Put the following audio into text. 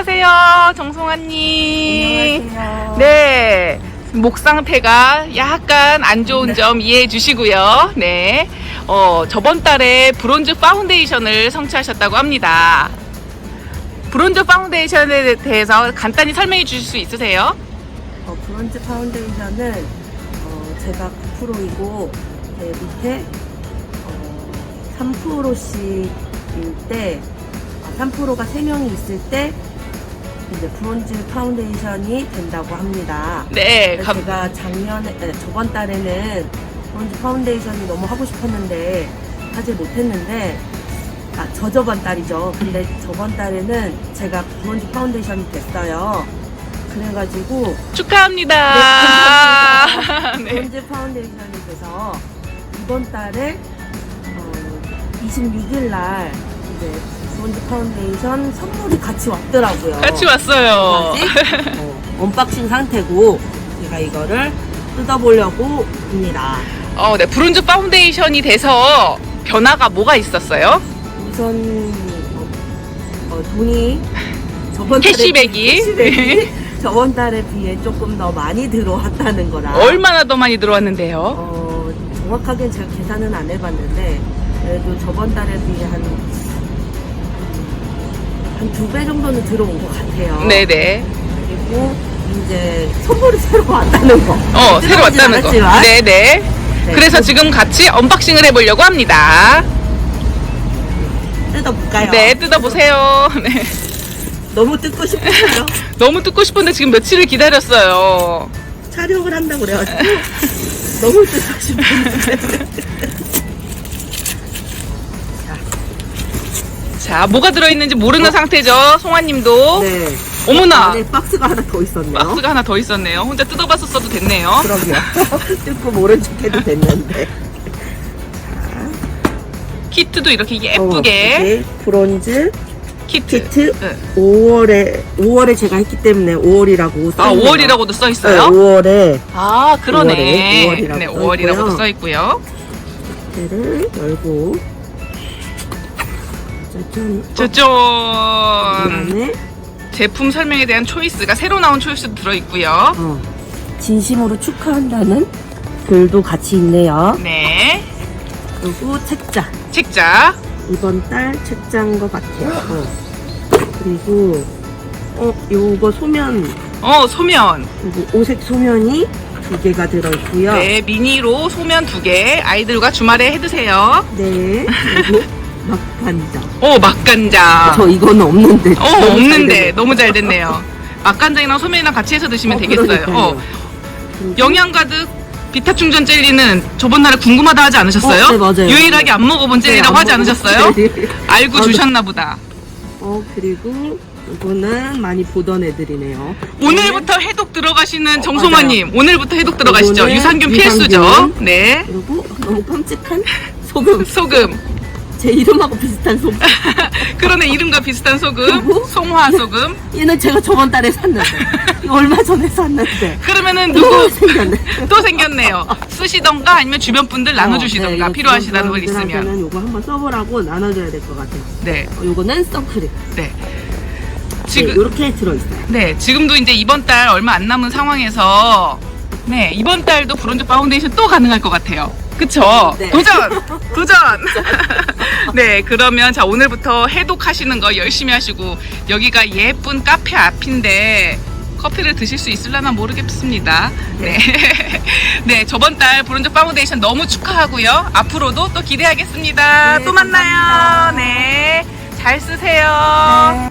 안녕하세요, 정송아님. 안녕하세요. 네. 목 상태가 약간 안 좋은 점 이해해 주시고요. 네. 어, 저번 달에 브론즈 파운데이션을 성취하셨다고 합니다. 브론즈 파운데이션에 대해서 간단히 설명해 주실 수 있으세요? 어, 브론즈 파운데이션은 어, 제가 9%이고 제 밑에 어, 3%씩일 때 아, 3%가 3명이 있을 때 이제 브론즈 파운데이션이 된다고 합니다. 네. 감, 제가 작년에 아니, 저번 달에는 브론즈 파운데이션이 너무 하고 싶었는데 하지 못했는데 아 저저번 달이죠. 근데 저번 달에는 제가 브론즈 파운데이션이 됐어요. 그래가지고 축하합니다. 네. 브론즈 파운데이션이 돼서 이번 달에 어, 26일 날 이제 브론즈 파운데이션 선물이 같이 왔더라고요. 같이 왔어요. 아직 어, 언박싱 상태고 제가 이거를 뜯어보려고 합니다. 어, 네. 브론즈 파운데이션이 돼서 변화가 뭐가 있었어요? 우선 어, 어, 돈이 저번 달에 캐시백이. 캐시백이 저번 달에 비해 조금 더 많이 들어왔다는 거라. 얼마나 더 많이 들어왔는데요? 어, 정확하게 제가 계산은 안 해봤는데 그래도 저번 달에 비해 한 한 두 배 정도는 들어온 것 같아요. 네네. 그리고 이제 선물이 새로 왔다는 거. 어, 새로 왔다는 거. 않았지만. 네네. 네, 그래서 지금 같이 언박싱을 해보려고 합니다. 뜯어볼까요? 네, 뜯어보세요. 네. 너무 뜯고 싶어요. 너무 뜯고 싶은데 지금 며칠을 기다렸어요. 촬영을 한다고 그래가지고 너무 뜯고 싶은데. 자, 뭐가 들어있는지 모르는 상태죠, 송아님도. 네. 어머나, 안에 박스가 하나 더 있었네요. 박스가 하나 더 있었네요. 혼자 뜯어봤었어도 됐네요. 그러게요. 뜯고 모른 척 해도 됐는데. 키트도 이렇게 어, 예쁘게 이게 브론즈 키트. 키트 네. 5월에 5월에 제가 했기 때문에 5월이라고 아, 5월이라고도 써 네, 있어요? 5월에 아, 그러네. 5월에, 5월이라고 네, 써 5월이라고도 있고요. 써 있고요. 키트를 열고 짜잔 이 짜잔. 안에 제품 설명에 대한 초이스가 새로 나온 초이스도 들어있고요. 어, 진심으로 축하한다는 글도 같이 있네요. 네. 그리고 책자 책자. 이번 달 책자인 것 같아요. 어. 그리고 어 요거 소면 어, 소면. 그리고 오색 소면이 두 개가 들어있고요. 네, 미니로 소면 두 개. 아이들과 주말에 해 드세요. 네. 그리고 막간장. 오, 맛간장. 저 이거는 없는데. 어, 너무 없는데. 너무 잘 됐네요. 맛간장이랑 소면이랑 같이 해서 드시면 어, 되겠어요. 그러니까요. 어, 영양 가득 비타 충전 젤리는 저번 날에 궁금하다 하지 않으셨어요? 어, 네, 맞아요. 유일하게 안 먹어본 젤리라고 네, 하지 안 않으셨어요? 먹어본 젤리. 알고 아, 네. 주셨나 보다. 어 그리고 이거는 많이 보던 애들이네요. 오늘부터 해독 들어가시는 어, 정송아님, 오늘부터 해독 들어가시죠. 요거는 유산균 필수죠. 유산균. 네. 그리고 너무 깜찍한 소금. 소금. 제 이름하고 비슷한 소금. 그러네, 이름과 비슷한 소금. 그리고? 송화 소금. 얘는 제가 저번 달에 샀는데. 이거 얼마 전에 샀는데. 그러면 또 누구 생겼네. 또 생겼네요. 쓰시던가 아니면 주변 분들 나눠주시던가 어, 네, 이거 필요하시다는 걸 있으면. 분들한테는 요거 한번 써보라고 나눠줘야 될 것 같아요. 네, 어, 요거는 선크림. 네. 지금 지금 이렇게 들어있어요. 네, 지금도 이제 이번 달 얼마 안 남은 상황에서 네, 이번 달도 브론즈 파운데이션 또 가능할 것 같아요. 그쵸? 네. 도전! 도전! 네, 그러면 자, 오늘부터 해독하시는 거 열심히 하시고, 여기가 예쁜 카페 앞인데, 커피를 드실 수 있을려나 모르겠습니다. 네. 네, 저번 달 브론즈 파운데이션 너무 축하하고요. 앞으로도 또 기대하겠습니다. 네, 또 만나요. 감사합니다. 네. 잘 쓰세요.